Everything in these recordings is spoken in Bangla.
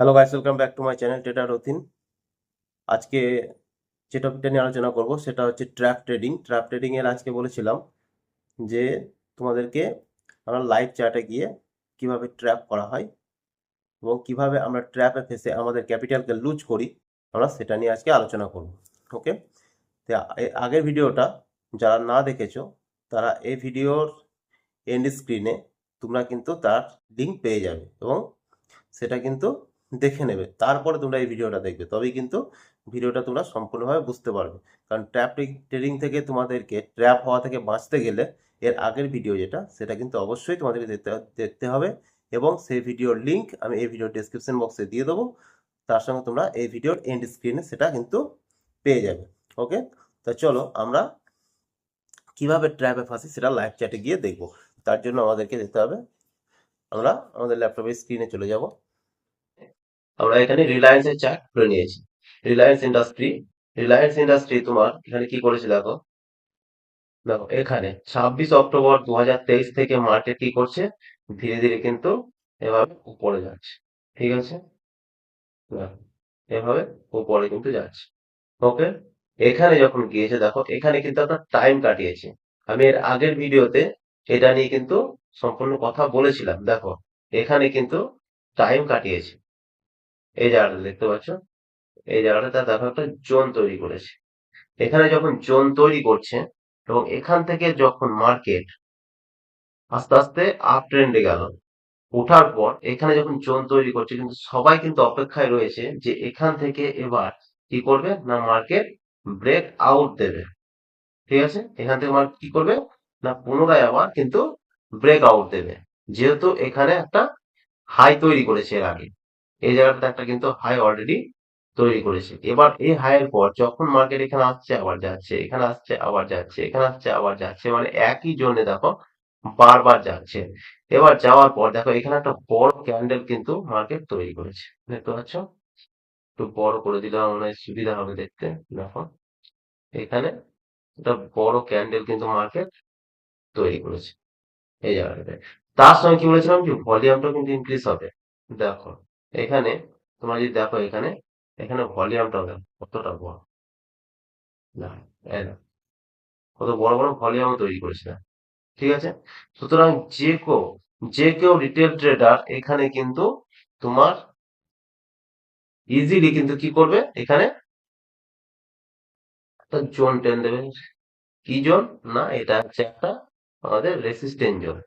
Hello guys welcome back to my channel trader Rathin আজকে যে টপিকটা নিয়ে আলোচনা করব, সেটা হচ্ছে ট্র্যাপ ট্রেডিং ট্র্যাপ ট্রেডিং এর আজকে বলেছিলাম যে তোমাদেরকে আমরা লাইভ চার্টে গিয়ে কীভাবে ট্র্যাপ করা হয় এবং কীভাবে আমরা ট্র্যাপে ফেসে আমাদের ক্যাপিটালকে লুজ করি, আমরা সেটা নিয়ে আজকে আলোচনা করব ওকে তো আগের ভিডিওটা যারা না দেখেছ, তারা এই ভিডিওর এন্ড স্ক্রিনে তোমরা কিন্তু তার লিঙ্ক পেয়ে যাবে এবং সেটা কিন্তু দেখে নেবে। তারপরে তোমরা এই ভিডিওটা দেখবে। তবেই কিন্তু ভিডিওটা তোমরা সম্পূর্ণভাবে বুঝতে পারবে। কারণ ট্র্যাপ ট্রেডিং থেকে তোমাদেরকে ট্র্যাপ হওয়া থেকে বাঁচতে গেলে এর আগের ভিডিও যেটা, সেটা কিন্তু অবশ্যই তোমাদেরকে দেখতে দেখতে হবে এবং সেই ভিডিওর লিঙ্ক আমি এই ভিডিও ডেসক্রিপশন বক্সে দিয়ে দেবো। তার সঙ্গে তোমরা এই ভিডিওর এন্ড স্ক্রিনে সেটা কিন্তু পেয়ে যাবে। ওকে তা চলো আমরা কীভাবে ট্র্যাপে ফাঁসি সেটা লাইভ চ্যাটে গিয়ে দেখব। তার জন্য আমাদেরকে যেতে হবে। আমরা আমাদের ল্যাপটপের স্ক্রিনে চলে যাব। আমরা এখানে রিলায়েন্সের চার্ট খুলে নিয়েছি। রিলায়েন্স ইন্ডাস্ট্রি রিলায়েন্স ইন্ডাস্ট্রি তোমার এখানে কি করেছে দেখো? দেখো, এখানে ছাব্বিশ অক্টোবর দু হাজার তেইশ থেকে মার্কেট কি করছে? ধীরে ধীরে কিন্তু এভাবে উপরে যাচ্ছে। ঠিক আছে? এভাবে উপরে কিন্তু যাচ্ছে। ওকে এখানে যখন গিয়েছে, দেখো, এখানে কিন্তু একটা টাইম কাটিয়েছে। আমি এর আগের ভিডিওতে এটা নিয়ে কিন্তু সম্পূর্ণ কথা বলেছিলাম। দেখো, এখানে কিন্তু টাইম কাটিয়েছে। এই জায়গাটা দেখতে পাচ্ছ? এই জায়গাটা দেখো একটা জোন তৈরি করেছে। এখানে যখন জোন তৈরি করছে এবং এখান থেকে যখন মার্কেট আস্তে আস্তে আপ ট্রেন্ডে গেল, ওঠার পর এখানে যখন জোন তৈরি করছে কিন্তু সবাই কিন্তু অপেক্ষায় রয়েছে যে এখান থেকে এবার কি করবে না মার্কেট ব্রেক আউট দেবে। ঠিক আছে? এখান থেকে মার্কেট কি করবে? না, পুনরায় আবার কিন্তু ব্রেক আউট দেবে। যেহেতু এখানে একটা হাই তৈরি করেছে এর আগে। এই জায়গাটাতে একটা কিন্তু হাই অলরেডি তৈরি করেছে। এবার এই হাইয়ের পর যখন মার্কেট এখানে আসছে, আবার যাচ্ছে, এখানে আসছে, আবার যাচ্ছে, এখানে আসছে, আবার যাচ্ছে মানে একই জন্য দেখো বারবার যাচ্ছে। এবার যাওয়ার পর দেখো এখানে একটা বড় ক্যান্ডেল কিন্তু মার্কেট তৈরি করেছে। দেখতে পাচ্ছ? একটু বড় করে দিলে মনে হয় সুবিধা হবে দেখতে। দেখো, এখানে একটা বড় ক্যান্ডেল কিন্তু মার্কেট তৈরি করেছে। এই জায়গাটাতে। তার সঙ্গে কি বলেছিলাম যে ভলিউমটাও কিন্তু ইনক্রিজ হবে। দেখো এখানে তোমরা যদি দেখো এখানে এখানে ভলিউমটা কতটা বড়? না কত বড় বড় ভলিউম তৈরি করেছে। ঠিক আছে? সুতরাং যে কেউ যে কেউ রিটেল ট্রেডার এখানে কিন্তু তোমার ইজিলি কিন্তু কি করবে? এখানে একটা জোন টেন দেবে। কি জোন না, এটা হচ্ছে একটা আমাদের রেসিস্টেন্ট জোন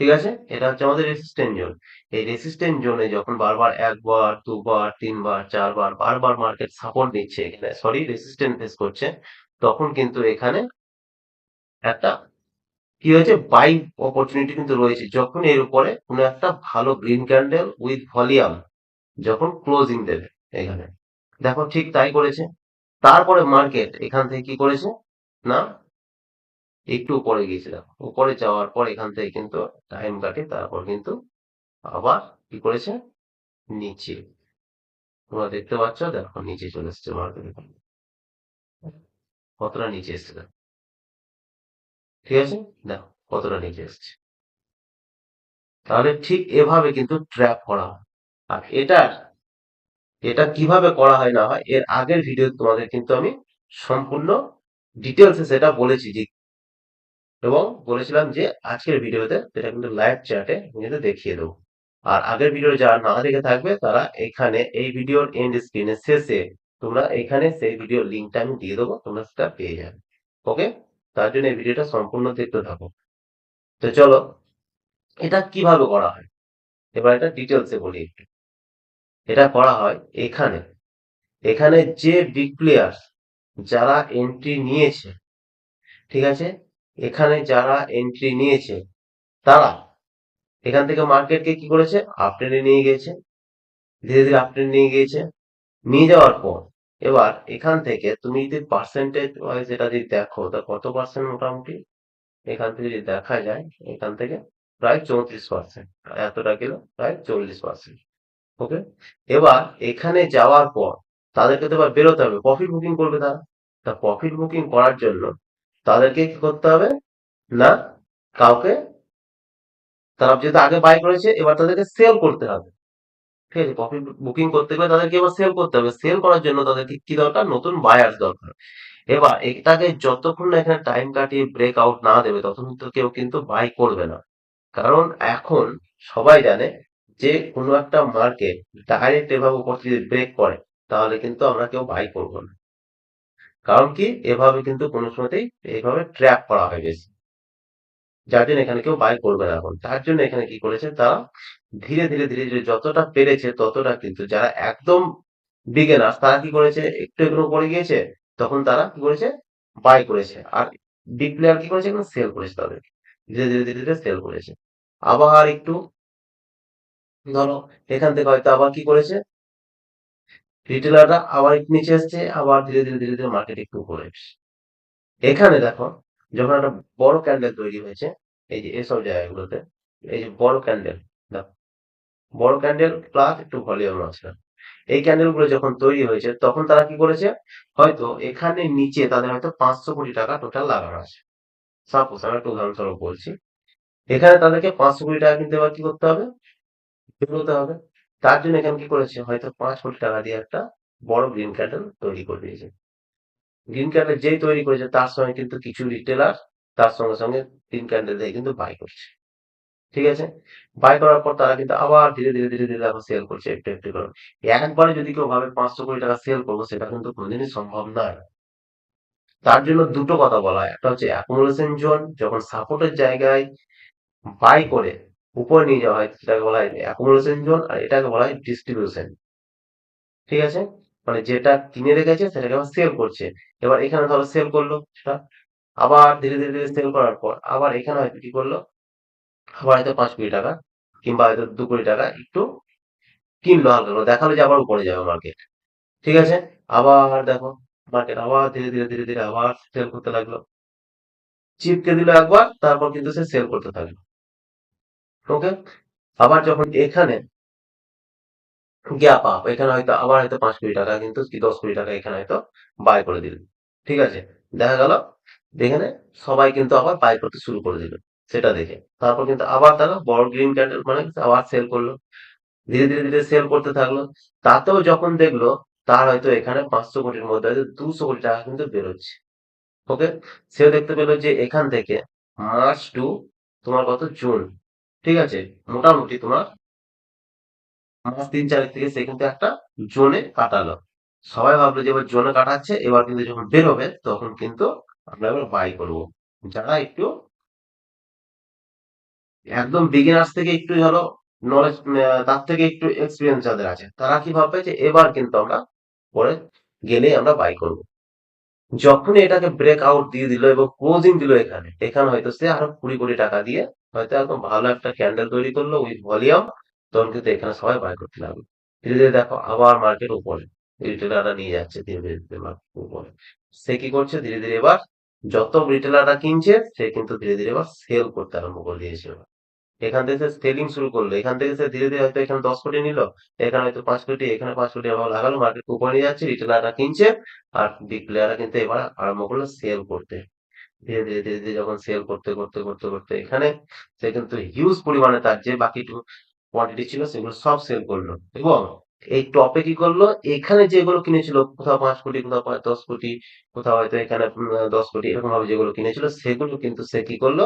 ঠিক আছে? এটা হচ্ছে আমাদের রেসিস্টেন্ট জোন এই রেসিস্টেন্ট জোনে যখন বারবার একবার, দুবার, তিনবার, চারবার, বারবার মার্কেট সাপোর্ট নিচ্ছে এখানে সরি রেসিস্টেন্ট ফেস করছে, তখন কিন্তু এখানে একটা কি হয়েছে? বাই অপরচুনিটি কিন্তু রয়েছে। যখন এর উপরে কোনো একটা ভালো গ্রিন ক্যান্ডেল উইথ ভলিউম যখন ক্লোজিং দেবে এখানে। দেখো ঠিক তাই করেছে। তারপরে মার্কেট এখান থেকে কি করেছে? না একটু উপরে গিয়েছিলাম। উপরে যাওয়ার পর এখান থেকে কিন্তু টাইম কাটে, তারপর কিন্তু আবার কি করেছে? নিচে। তোমরা দেখতে পাচ্ছ, দেখো নিচে চলে এসছে মার্কেট কতটা নিচে এসছে ঠিক আছে? দেখো কতটা নিচে এসছে। তাহলে ঠিক এভাবে কিন্তু ট্র্যাপ করা হয়। আর এটা এটা কীভাবে করা হয় না হয়, এর আগের ভিডিও তোমাদের কিন্তু আমি সম্পূর্ণ ডিটেলসে সেটা বলেছি যে এবং বলেছিলাম যে আজকের ভিডিওতে সেটা কিন্তু লাইভ চ্যাটে কিন্তু দেখিয়ে দেবো। আর আগের ভিডিও যারা না দেখে থাকবে, তারা এখানে এই ভিডিওর এন্ড স্ক্রিনের শেষে তোমরা এখানে সেই ভিডিওর লিঙ্কটা আমি দিয়ে দেবো, তোমরা সেটা পেয়ে যাবে। ওকে তার জন্য এই ভিডিওটা সম্পূর্ণ দেখতে থাকো। তো চলো, এটা কীভাবে করা হয়? এবার এটা ডিটেলসে বলি একটু। এটা করা হয় এখানে। এখানে যে বিগ প্লেয়ার যারা এন্ট্রি নিয়েছে, ঠিক আছে? এখানে যারা এন্ট্রি নিয়েছে, তারা এখান থেকে মার্কেটকে কি করেছে? আপট্রেন্ডে নিয়ে গেছে। ধীরে ধীরে আপট্রেন্ড নিয়ে গিয়েছে। নিয়ে যাওয়ার পর এবার এখান থেকে তুমি যদি পার্সেন্টেজ ওয়াইজ এটা যদি দেখো, তা কত পার্সেন্ট মোটামুটি? এখান থেকে যদি দেখা যায়, এখান থেকে প্রায় চৌত্রিশ পার্সেন্ট এতটা গেল, প্রায় চল্লিশ পার্সেন্ট ওকে এবার এখানে যাওয়ার পর তাদেরকে তো এবার বেরোতে হবে। প্রফিট বুকিং করবে তারা। তা প্রফিট বুকিং করার জন্য তাদেরকে কি করতে হবে? না, কাউকে তারা যেহেতু আগে বাই করেছে, এবার তাদেরকে সেল করতে হবে। ঠিক আছে প্রফিট বুকিং করতে গেলে তাদেরকে এবার সেল করতে হবে। সেল করার জন্য তাদেরকে কি দরকার? নতুন বায়ার্স দরকার। এবার এটাকে যতক্ষণ না এখানে টাইম কাটিয়ে ব্রেক আউট না দেবে, ততক্ষণ তো কেউ কিন্তু বাই করবে না। কারণ এখন সবাই জানে যে কোনো একটা মার্কেট ডাইরেক্ট এভাবে উপর থেকে ব্রেক করে, তাহলে কিন্তু আমরা কেউ বাই করব না। কারণ কি? এভাবে কিন্তু কোনো সময়তেই এইভাবে ট্র্যাপ করা হয় বেশি। যার জন্য এখানে কেউ বাই করবে না এখন। তার জন্য এখানে কি করেছে? তারা ধীরে ধীরে ধীরে যতটা পেরেছে ততটা কিন্তু যারা একদম বিগেনার তারা কি করেছে? একটু একটু পড়ে গিয়েছে, তখন তারা কি করেছে? বাই করেছে। আর বিগ প্লেয়ার কি করেছে? এখানে সেল করেছে তাদের ধীরে ধীরে ধীরে ধীরে সেল করেছে। আবার একটু, ধরো, এখান থেকে হয়তো আবার কি করেছে? রিটেলাররা আবার একটু নিচে এসছে, আবার ধীরে ধীরে ধীরে ধীরে মার্কেট একটু উপরে এখানে দেখো, যখন একটা বড় ক্যান্ডেল তৈরি হয়েছে, এই যে এসব জায়গাগুলোতে, এই যে বড় ক্যান্ডেল দেখো, বড় ক্যান্ডেল প্লাস একটু ভলিউম আছে। এই ক্যান্ডেলগুলো যখন তৈরি হয়েছে, তখন তারা কি করেছে? হয়তো এখানে নিচে তাদের হয়তো পাঁচশো কোটি টাকা টোটাল লাগানো আছে। সাপোজ আমি একটা উদাহরণস্বরূপ বলছি, এখানে তাদেরকে পাঁচশো কোটি টাকা কিন্তু এবার কি করতে হবে? বেরোতে হবে। তার জন্য এখানে কি করেছে? হয়তো পাঁচ কোটি টাকা দিয়ে একটা বড় গ্রিন ক্যান্ডেল তৈরি করে দিয়েছে। গ্রিন ক্যান্ডেল যেই তৈরি করেছে, তার সঙ্গে কিন্তু কিছু রিটেলার তার সঙ্গে সঙ্গে গ্রিন ক্যান্ডেল দিয়ে কিন্তু বাই করছে। ঠিক আছে? বাই করার পর তারা কিন্তু আবার ধীরে ধীরে ধীরে ধীরে আবার সেল করছে একটু একটু করে। একবারে যদি কেউ ভাবে পাঁচশো কোটি টাকা সেল করব সেটা কিন্তু কোনোদিনই সম্ভব নয় তার জন্য দুটো কথা বলা হয়। একটা হচ্ছে অ্যাকুমুলেশন জোন যখন সাপোর্টের জায়গায় বাই করে উপরে নিয়ে যাওয়া হয় সেটাকে বলা হয় অ্যাকুমুলেশন জোন আর এটাকে বলা হয় ডিস্ট্রিবিউশন ঠিক আছে? মানে যেটা কিনে রেখেছে, সেটাকে আবার সেল করছে। এবার এখানে ধরো সেল করল সেটা। আবার ধীরে ধীরে ধীরে সেল করার পর আবার এখানে হয়তো কি করল? আবার হয়তো পাঁচ কোটি টাকা কিংবা হয়তো দু কোটি টাকা একটু কিনলো, হালকা দেখাল যে আবার উপরে যাবে মার্কেট ঠিক আছে? আবার দেখো মার্কেট আবার ধীরে ধীরে ধীরে ধীরে আবার সেল করতে লাগল। চিপকে দিল একবার, তারপর কিন্তু সে সেল করতে থাকল। ওকে আবার যখন এখানে গ্যাপ আপ এখানে হয়তো আবার হয়তো পাঁচ কোটি টাকা কিন্তু কি দশ কোটি টাকা এখানে হয়তো বাই করে দিল ঠিক আছে? দেখা গেল, এখানে সবাই কিন্তু আবার বাই করতে শুরু করে দিল। সেটা দেখে। তারপর কিন্তু আবার তারা বড় গ্রিন ক্যান্ডেল মানে আবার সেল করল। ধীরে ধীরে ধীরে সেল করতে থাকল। তাতেও যখন দেখল, তার হয়তো এখানে পাঁচশো কোটির মধ্যে হয়তো দুশো কোটি টাকা কিন্তু বেরোচ্ছে। ওকে সেও দেখতে পেল যে এখান থেকে মার্চ টু তোমার কত? জুন ঠিক আছে? মোটামুটি তোমার মাস তিন চারেক থেকে সে কিন্তু একটা জোনে কাটালো। সবাই ভাবলো যে এবার জোনে কাটাচ্ছে, এবার কিন্তু যখন বেরোবে তখন কিন্তু আমরা এবার বাই করব। যারা একটু একদম বিগিনার্স থেকে একটু ধরো নলেজ তার থেকে একটু এক্সপিরিয়েন্স যাদের আছে, তারা কি ভাববে যে এবার কিন্তু আমরা পরে গেলেই আমরা বাই করব। যখনই এটাকে ব্রেক আউট দিয়ে দিল এবং ক্লোজিং দিল এখানে এখানে হয়তো সে আরও কুড়ি কোটি টাকা দিয়ে হয়তো একদম ভালো একটা ক্যান্ডেল তৈরি করল উইথ ভলিউম তখন কিন্তু এখানে সবাই বাই করতে লাগল। ধীরে ধীরে দেখো, আবার মার্কেট উপরে। রিটেলাররা নিয়ে যাচ্ছে ধীরে ধীরে মার্কেট উপরে। সে কি করছে? ধীরে ধীরে এবার যত রিটেলাররা কিনছে, সে কিন্তু ধীরে ধীরে এবার সেল করতে আরম্ভ করে দিয়েছে এবার। এখান থেকে সে সেলিং শুরু করল। এখান থেকে সে ধীরে ধীরে হয়তো এখানে দশ কোটি নিল, এখানে হয়তো পাঁচ কোটি, এখানে পাঁচ কোটি আবার লাগালো মার্কেট উপরে নিয়ে যাচ্ছে রিটেলাররা কিনছে, আর বিগ প্লেয়াররা কিন্তু এবার আরম্ভ করল সেল করতে। ধীরে ধীরে ধীরে ধীরে যখন সেল করতে করতে করতে করতে এখানে সে কিন্তু হিউজ পরিমাণে তার যে বাকি কোয়ান্টিটি ছিল সেগুলো সব সেল করল এবং এই টপে কি করল? এখানে যেগুলো কিনেছিল, কোথাও পাঁচ কোটি, কোথাও দশ কোটি, কোথাও হয়তো এখানে দশ কোটি এরকম ভাবে যেগুলো কিনেছিল সেগুলো কিন্তু সে কি করল?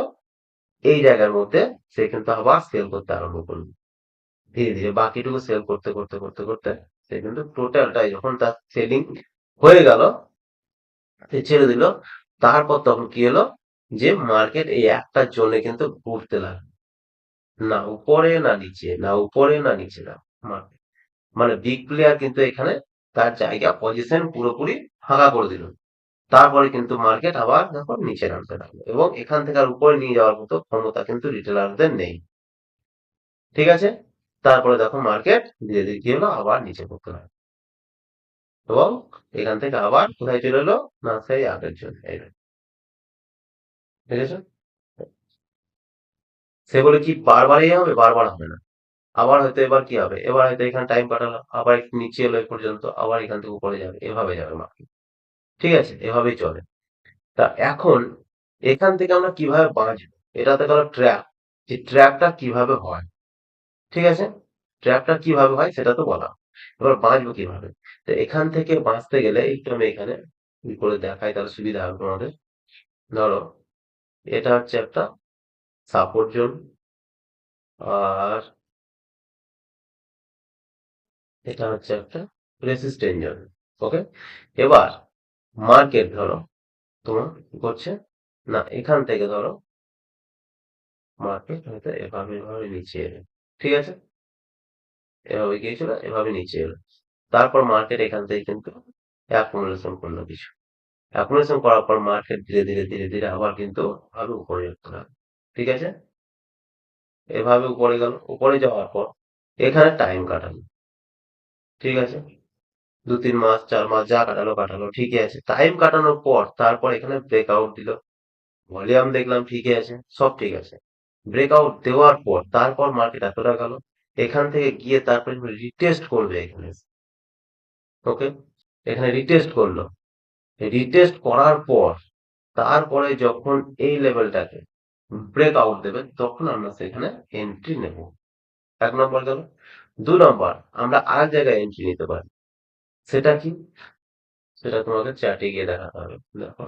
এই জায়গার মধ্যে সে কিন্তু আবার সেল করতে আরম্ভ করল। ধীরে ধীরে বাকিটুকু সেল করতে করতে করতে করতে সে কিন্তু টোটালটাই যখন তার সেলিং হয়ে গেল, সে ছেড়ে দিল। তারপর তখন কি হলো? যে মার্কেট এই একটা জোনে কিন্তু ঘুরতে লাগল। না উপরে না নিচে, না উপরে না নিচে, না মার্কেট। মানে বিগ প্লেয়ার কিন্তু এখানে তার জায়গা পজিশন পুরোপুরি ফাঁকা করে দিল। তারপরে কিন্তু মার্কেট আবার দেখো নিচে নামতে লাগল এবং এখান থেকে আর উপরে নিয়ে যাওয়ার মতো ক্ষমতা কিন্তু রিটেলারদের নেই। ঠিক আছে? তারপরে দেখো মার্কেট ধীরে ধীরে কি হলো? আবার নিচে পড়তে লাগল। এবং এখান থেকে আবার কোথায় চলে এলো? না সেই আগের জন্য সে বলে কি, বারবারই হবে? বারবার হবে না। আবার হয়তো এবার কি হবে? এবার হয়তো এখানে টাইম কাটালো, আবার নিচে এলো পর্যন্ত, আবার এখান থেকে উপরে যাবে, এভাবে যাবে মার্কেট ঠিক আছে, এভাবেই চলে। তা এখন এখান থেকে আমরা কীভাবে বাঁচবো? এটাতে গেল ট্র্যাপ যে ট্র্যাপটা কীভাবে হয়? ঠিক আছে? ট্র্যাপটা কীভাবে হয় সেটা তো বলা। এবার বাঁচবো কীভাবে? তো এখান থেকে বাঁচতে গেলে একটু আমি এখানে করে দেখাই তাহলে সুবিধা হবে তোমাদের। ধরো, এটা হচ্ছে একটা সাপোর্ট জোন আর এটা হচ্ছে একটা রেসিস্ট্যান্ট জোন ওকে এবার মার্কেট ধরো, তোমার করছে? না, এখান থেকে ধরো মার্কেট হয়তো এভাবে এভাবে নিচে এলো, ঠিক আছে? এভাবে গিয়েছিল, এভাবে নিচে এলো। তারপর মার্কেট এখান থেকে কিন্তু অ্যাকুমুলেশন করল কিছু। অ্যাকুমুলেশন করার পর মার্কেট ধীরে ধীরে ধীরে ধীরে আবার কিন্তু আরও উপরে উঠতে হবে ঠিক আছে? এভাবে উপরে গেল। উপরে যাওয়ার পর এখানে টাইম কাটালো। ঠিক আছে? দু তিন মাস, চার মাস যা কাটালো কাটালো, ঠিকই আছে। টাইম কাটানোর পর তারপর এখানে ব্রেকআউট দিল। ভলিউম দেখলাম ঠিকই আছে, সব ঠিক আছে। ব্রেকআউট দেওয়ার পর তারপর মার্কেট এতটা গেল। এখান থেকে গিয়ে তারপরে রিটেস্ট করবে এখানে। ওকে? এখানে রিটেস্ট করল। রিটেস্ট করার পর, তারপরে যখন এই লেভেলটাকে ব্রেক আউট দেবে তখন আমরা সেখানে এন্ট্রি নেব। এক নম্বর গেল। দু নম্বর, আমরা আর জায়গায় এন্ট্রি নিতে পারি। সেটা কি? সেটা তোমাকে চ্যাটে গিয়ে দেখাতে হবে। দেখো।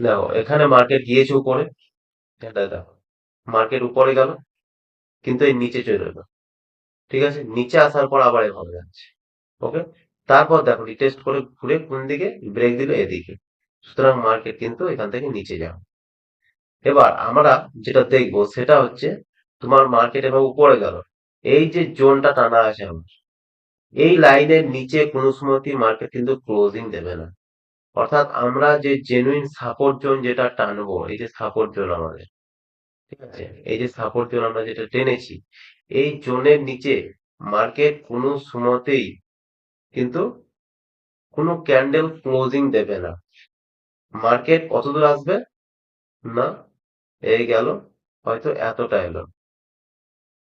দেখো, এখানে মার্কেট গিয়েছে উপরে। এটা দেখো মার্কেট উপরে গেল, কিন্তু এই নিচে চলে এলো। ঠিক আছে? নিচে আসার পর আবার এভাবে যাচ্ছে। ওকে তারপর দেখো রিটেস্ট করে ঘুরে কোন দিকে? ব্রেক দিল এদিকে। সুতরাং মার্কেট কিন্তু এখান থেকে নিচে যাবে। এবার আমরা যেটা দেখব, সেটা হচ্ছে তোমার মার্কেট এবার উপরে গেল। এই যে জোনটা টানা আছে আমার, এই লাইনের নিচে কোনো সময়তেই মার্কেট কিন্তু ক্লোজিং দেবে না। অর্থাৎ আমরা যে জেনুইন সাপোর্ট জোন যেটা টানবো, এই যে সাপোর্ট জোন আমাদের, ঠিক আছে? এই যে সাপোর্ট জোন আমরা যেটা টেনেছি, এই জোনের নিচে মার্কেট কোনো সময়তেই কিন্তু কোনো ক্যান্ডেল ক্লোজিং দেবে না। মার্কেট কত দূর আসবে? না, এই গেল, হয়তো এতটা এলো।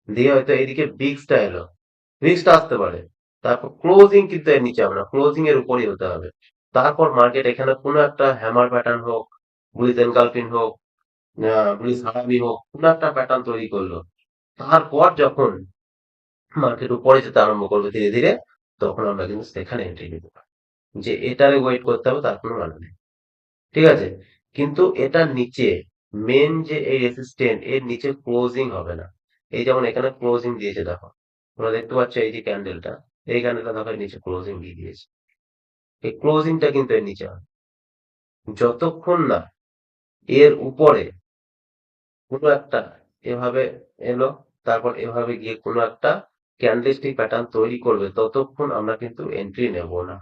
দিয়ে হয়তো এইদিকে বিক্সটা এলো। বিক্সটা আসতে পারে। তারপর ক্লোজিং কিন্তু এর নিচে না। ক্লোজিং এর উপরই হতে হবে। তারপর মার্কেট এখানে কোনো একটা হ্যামার প্যাটার্ন হোক বুলিশ এনকালপিন হোক বুলিশ হারাবি হোক, কোনো একটা প্যাটার্ন তৈরি করল। তারপর যখন মার্কেট উপরে যেতে আরম্ভ করবে ধীরে ধীরে, তখন আমরা কিন্তু সেখানে এন্ট্রি নিতে পারি যে এটারে ওয়েট করতে হবে, তার কোনো মানে নেই। ঠিক আছে? কিন্তু এটার নিচে মেন যে এই রেসিস্ট্যান্ট এর নিচে ক্লোজিং হবে না। এই যেমন এখানে ক্লোজিং দিয়েছে, দেখো। তোমরা দেখতে পাচ্ছ এই যে ক্যান্ডেলটা এই ক্যান্ডেলটা দেখো নিচে ক্লোজিং দিয়ে দিয়েছে। এই ক্লোজিংটা কিন্তু এর নিচে হবে। যতক্ষণ না এর উপরে কোনো একটা এভাবে এলো, তারপর এভাবে গিয়ে কোনো একটা ক্যান্ডেলস্টিক প্যাটার্ন তৈরি করবে, ততক্ষণ আমরা কিন্তু এন্ট্রি নেব না।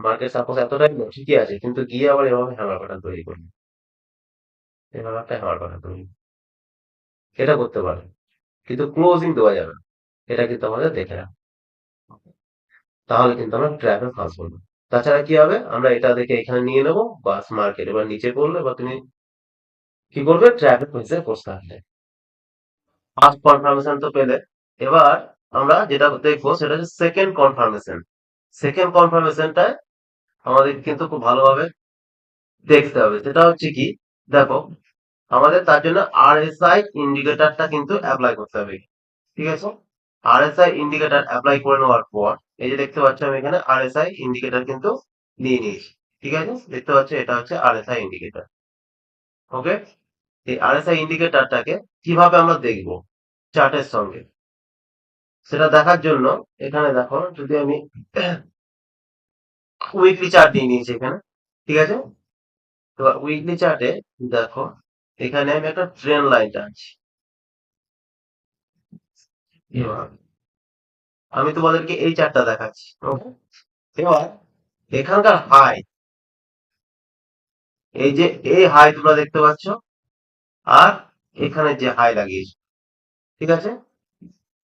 মার্কেট সাপোজ এতটাই ঠিকই আছে, কিন্তু গিয়ে আবার এভাবে হ্যামার প্যাটার্ন তৈরি করবে। এভাবে একটা হ্যামার প্যাটার্ন তৈরি এটা করতে পারে। কিন্তু ক্লোজিং দেওয়া যাবে না। এটা কিন্তু আমাদের দেখে হবে। তাহলে কিন্তু আমরা ট্র্যাপে ফাঁসবো না তাছাড়া কি হবে? আমরা এটা দেখে এখানে নিয়ে নেব, বাস মার্কেট। এবার নিচে পড়ল এবার তুমি কি করবে ট্র্যাপে ফেসে বসতে হবে ফার্স্ট কনফার্মেশন তো পেলে। এবার আমরা যেটা দেখব সেটা হচ্ছে সেকেন্ড কনফার্মেশন সেকেন্ড কনফার্মেশনটায় আমাদের কিন্তু খুব ভালোভাবে দেখতে হবে। সেটা হচ্ছে কি? দেখো, আমাদের তার জন্য আরএসআই ইন্ডিকেটরটা কিন্তু অ্যাপ্লাই করতে হবে। ঠিক আছে? আরএসআই ইন্ডিকেটর অ্যাপ্লাই করে নেওয়ার পর, এই যে দেখতে পাচ্ছ আমি এখানে আরএসআই ইন্ডিকেটর কিন্তু নিয়ে নিয়েছি। ঠিক আছে? দেখতে পাচ্ছ এটা হচ্ছে আরএসআই ইন্ডিকেটর ওকে এই আরএসআই ইন্ডিকেটরটাকে কীভাবে আমরা দেখব? চার্টের সঙ্গে। সেটা দেখার জন্য এখানে দেখো, যদি আমি উইকলি চার্ট নিয়ে নিয়েছি এখানে। ঠিক আছে? তো উইকলি চার্টে দেখো, এখানে আমি একটা ট্রেন লাইন টানছি। আমি তোমাদেরকে এই চারটা দেখাচ্ছি। এবার এখানকার হাই এই যে এই হাই তোমরা দেখতে পাচ্ছ আর এখানে যে হাই লাগিয়েছে। ঠিক আছে?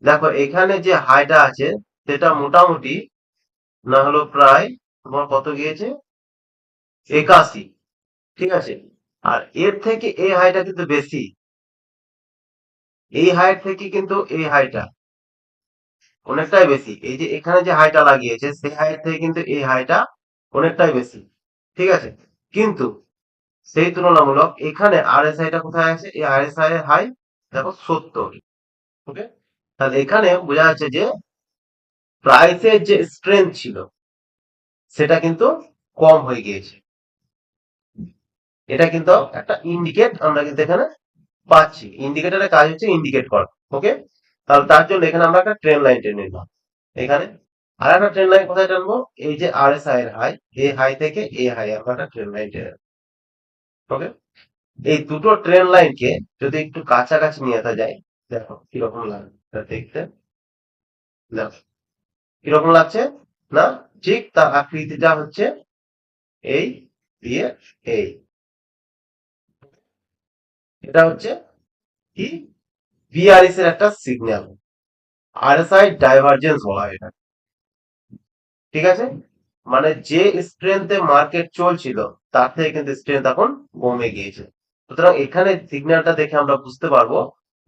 দেখো এখানে যে হাইটা আছে সেটা মোটামুটি না হলো প্রায় তোমার কত গিয়েছে? একাশি। ঠিক আছে? আর এর থেকে এই হাইটা কিন্তু বেশি। এই হাইট থেকে কিন্তু এই হাইটা অনেকটাই বেশি। এই যে এখানে যে হাইটা লাগিয়েছে, সেই হাইট থেকে কিন্তু এই হাইটা অনেকটাই বেশি। ঠিক আছে? কিন্তু সেই তুলনামূলক এখানে আরএসআই টা কোথায় আছে? এই আরএসআই এর হাই দেখো সত্তর। ওকে? তাহলে এখানে বোঝা যাচ্ছে যে প্রাইসের যে স্ট্রেংথ ছিল, সেটা কিন্তু কম হয়ে গিয়েছে। এটা কিন্তু একটা ইন্ডিকেট আমরা কিন্তু এখানে পাচ্ছি। ইন্ডিকেটরের কাজ হচ্ছে ইন্ডিকেট করা। ওকে? তাহলে তার জন্য এখানে আমরা একটা ট্রেন লাইন টেনে নিলাম। এখানে আর একটা ট্রেন লাইন কোথায় টানবো? এই যে আর এস আই এর হাই এ হাই থেকে এ হাই আমরা একটা ট্রেন লাইন টেনে ওকে এই দুটো ট্রেন লাইনকে যদি একটু কাছাকাছি নিয়ে আসা যায়, দেখো কীরকম লাগে এটা দেখতে, দেখো, কীরকম লাগছে? না? ঠিক তার আকৃতিটা হচ্ছে এই দিয়ে এই এটা হচ্ছে কি? বিআরএস এর একটা সিগন্যাল আরএসআই ডাইভারজেন্স বলা হয় এটা। ঠিক আছে? মানে যে স্ট্রেংথে মার্কেট চলছিল, তার থেকে কিন্তু স্ট্রেংথ এখন কমে গিয়েছে। সুতরাং এখানে সিগন্যালটা দেখে আমরা বুঝতে পারব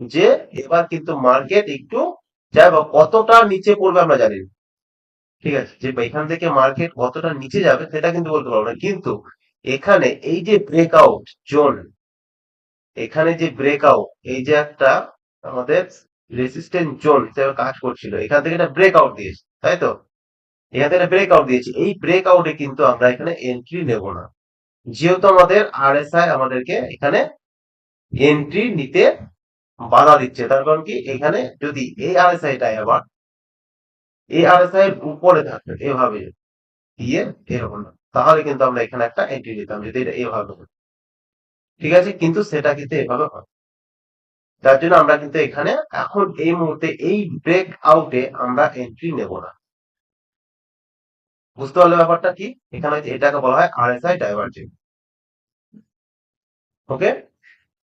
যে এবার কিন্তু মার্কেট একটু যাই হোক, কতটা নিচে পড়বে আমরা জানি ঠিক আছে? যে এখান থেকে মার্কেট কতটা নিচে যাবে সেটা কিন্তু বলতে পারব না। কিন্তু এখানে এই যে ব্রেকআউট জোন এখানে যে ব্রেকআউট এই যে একটা আমাদের রেসিস্ট্যান্ট জোন হিসেবে কাজ করছিল। এখান থেকে একটা ব্রেকআউট দিয়েছে, তাই তো? এখান থেকে ব্রেকআউট দিয়েছে। এই ব্রেক ব্রেকআউটে কিন্তু আমরা এখানে এন্ট্রি নেব না। যেহেতু আমাদের আরএসআই আমাদেরকে এখানে এন্ট্রি নিতে বাধা দিচ্ছে, তার কারণ কি? এখানে যদি এই আরএসআইটাই আবার এই আরএসআই এর উপরে থাকবে এভাবে দিয়ে এরকম না, তাহলে কিন্তু আমরা এখানে একটা এন্ট্রি নিতাম, যদি এটা এভাবে। ঠিক আছে? কিন্তু সেটা কিন্তু এভাবে হয়। তার জন্য আমরা কিন্তু এখানে এখন এই মুহূর্তে এই ব্রেক আউটে আমরা এন্ট্রি নেব না। বুঝতে পারলে ব্যাপারটা কি? এখানে এটাকে বলা হয় আরএসআই ডাইভার্জেন্ট ওকে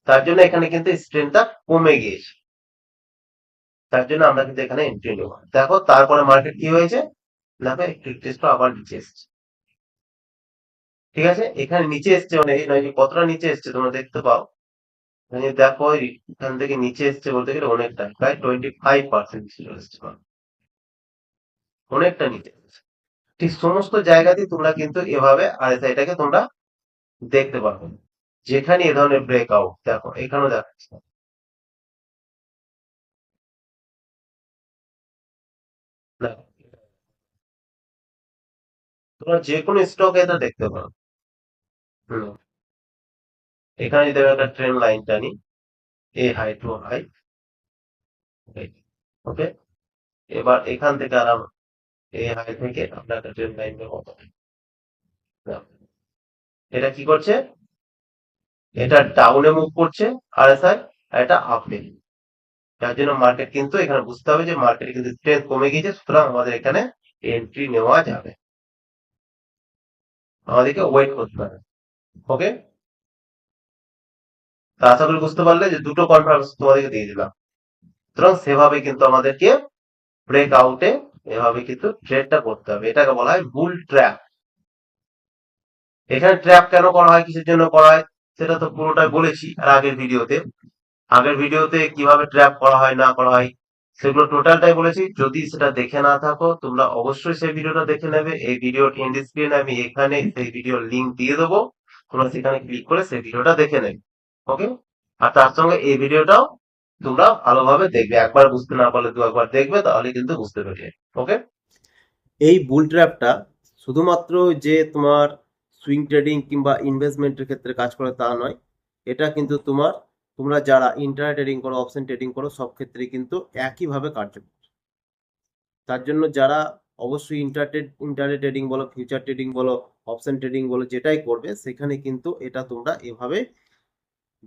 তার জন্য এখানে কিন্তু স্ট্রেনটা কমে গিয়েছে। তার জন্য আমরা কিন্তু এখানে এন্ট্রি নেব। দেখো, তারপরে মার্কেট কি হয়েছে? দেখো টেস্ট আবার নিচে এসছে। ঠিক আছে? এখানে নিচে এসছে মানে কতটা নিচে এসছে তোমরা দেখতে পাও। মানে দেখো, এখান থেকে নিচে এসছে বলতে গেলে অনেকটা, প্রায় টোয়েন্টি ফাইভ পার্সেন্ট এসছে অনেকটা নিচে ঠিক সমস্ত জায়গাতেই তোমরা কিন্তু এভাবে আরএসআইটাকে তোমরা দেখতে পারবে। যেখানে এ ধরনের ব্রেকআউট দেখো, এখানেও দেখাচ্ছে দেখো, তোমরা যে কোনো স্টকে এটা দেখতে পারো। হুম। এখানে যদি আমি একটা ট্রেন লাইন টানি এ হাই টু হাই ওকে এবার এখান থেকে আরাম এ হাই থেকে আমরা একটা ট্রেন লাইন এটা কি করছে? এটা ডাউনে মুভ করছে আর এস আই আর এটা আপে যার জন্য মার্কেট কিন্তু এখানে বুঝতে হবে যে মার্কেট কিন্তু স্ট্রেংথ কমে গিয়েছে, সুতরাং আমাদের এখানে এন্ট্রি নেওয়া যাবে। আমাদেরকে ওয়েট করতে হবে ওকে আশা করি বুঝতে পারলে যে দুটো কনফারেন্স তোমাদেরকে দিয়ে দিলাম। সুতরাং সেভাবে কিন্তু আমাদেরকে ব্রেক আউটে এভাবে কিন্তু ট্রেডটা করতে হবে। এটাকে বলা হয় বুল ট্র্যাপ এখানে ট্র্যাপ কেন করা হয়, কিসের জন্য করা হয়, সেটা তো পুরোটাই বলেছি আর আগের ভিডিওতে। আগের ভিডিওতে কীভাবে ট্র্যাপ করা হয়, না করা হয়, সেগুলো টোটালটাই বলেছি। যদি সেটা দেখে না থাকো, তোমরা অবশ্যই সেই ভিডিওটা দেখে নেবে। এই ভিডিওর এন্ড আমি এখানে সেই ভিডিওর লিংক দিয়ে দেবো। তোমরা সেখানে ক্লিক করে সেই ভিডিওটা দেখে নেবে। ওকে আর তার সঙ্গে এই ভিডিওটাও তোমরা ভালোভাবে দেখবে। একবার বুঝতে না পারলে দু একবার দেখবে, তাহলে কিন্তু বুঝতে পারবে ওকে এই বুল ট্র্যাপটা শুধুমাত্র যে তোমার সুইং ট্রেডিং কিংবা ইনভেস্টমেন্টের ক্ষেত্রে কাজ করে তা নয়, এটা কিন্তু তোমার, তোমরা যারা ইন্টার ট্রেডিং করো অপশন ট্রেডিং করো, সব ক্ষেত্রে কিন্তু একইভাবে কার্যকর। তার জন্য যারা অবশ্যই ইন্টারটেড ইন্টার ট্রেডিং বলো ফিউচার ট্রেডিং বলো অপশন ট্রেডিং বলো, যেটাই করবে, সেখানে কিন্তু এটা তোমরা এভাবে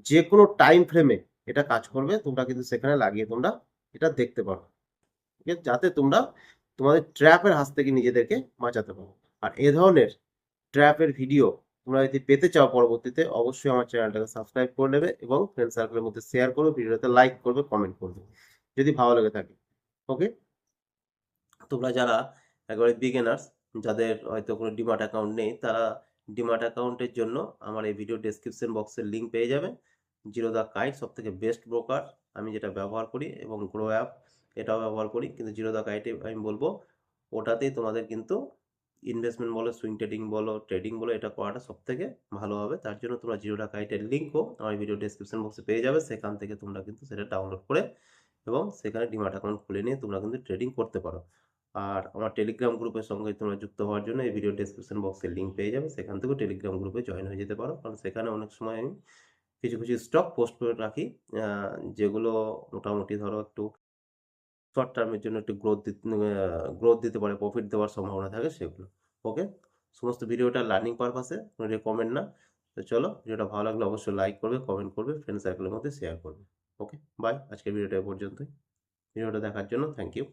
যে কোনো টাইম ফ্রেমে এটা কাজ করবে, তোমরা কিন্তু সেখানে লাগিয়ে তোমরা এটা দেখতে পারো। ঠিক আছে? যাতে তোমরা তোমাদের ট্র্যাপের হাত থেকে নিজেদেরকে বাঁচাতে পারো। আর এ ধরনের ট্র্যাপের ভিডিও তোমরা যদি পেতে চাও পরবর্তীতে, অবশ্যই আমার চ্যানেলটাকে সাবস্ক্রাইব করে নেবে এবং ফ্রেন্ড সার্কেলের মধ্যে শেয়ার করবে ভিডিওতে লাইক করবে কমেন্ট করবে যদি ভালো লেগে থাকে। ওকে তোমরা যারা একেবারে বিগেনার্স যাদের হয়তো কোনো ডিমার্ট অ্যাকাউন্ট নেই, তারা ডিমার্ট অ্যাকাউন্টের জন্য আমার এই ভিডিও ডেসক্রিপশন বক্সের লিঙ্ক পেয়ে যাবে জিরো দ্য কাইট সব থেকে বেস্ট ব্রোকার আমি যেটা ব্যবহার করি এবং গ্রো অ্যাপ এটাও ব্যবহার করি, কিন্তু জিরো দ্য কাইটে আমি বলব, ওটাতেই তোমাদের কিন্তু ইনভেস্টমেন্ট বলো সুইং ট্রেডিং বলো ট্রেডিং বলো, এটা করাটা সব থেকে ভালো হবে। তার জন্য তোমরা জিরো টাকা এটার লিঙ্কও আমার ভিডিও ডেসক্রিপশন বক্সে পেয়ে যাবে, সেখান থেকে তোমরা কিন্তু সেটা ডাউনলোড করে এবং সেখানে ডিমার্ট অ্যাকাউন্ট খুলে নিয়ে তোমরা কিন্তু ট্রেডিং করতে পারো। আর আমার টেলিগ্রাম গ্রুপের সঙ্গে তোমরা যুক্ত হওয়ার জন্য এই ভিডিও ডেসক্রিপশন বক্সের লিঙ্ক পেয়ে যাবে। সেখান থেকেও টেলিগ্রাম গ্রুপে জয়েন হয়ে যেতে পারো। কারণ সেখানে অনেক সময় আমি কিছু কিছু স্টক পোস্ট করে রাখি যেগুলো মোটামুটি ধরো একটু শর্ট টার্মের জন্য একটু গ্রোথ দিতে গ্রোথ দিতে পারে প্রফিট দেওয়ার সম্ভাবনা থাকে সেগুলো। ওকে সমস্ত ভিডিওটা লার্নিং পারপাসে কোনো রেকমেন্ড না। তো চলো ভিডিওটা ভালো লাগলে অবশ্যই লাইক করবে কমেন্ট করবে ফ্রেন্ড সার্কেলের মধ্যে শেয়ার করবে। ওকে বাই আজকের ভিডিওটা পর্যন্তই। ভিডিওটা দেখার জন্য থ্যাংক ইউ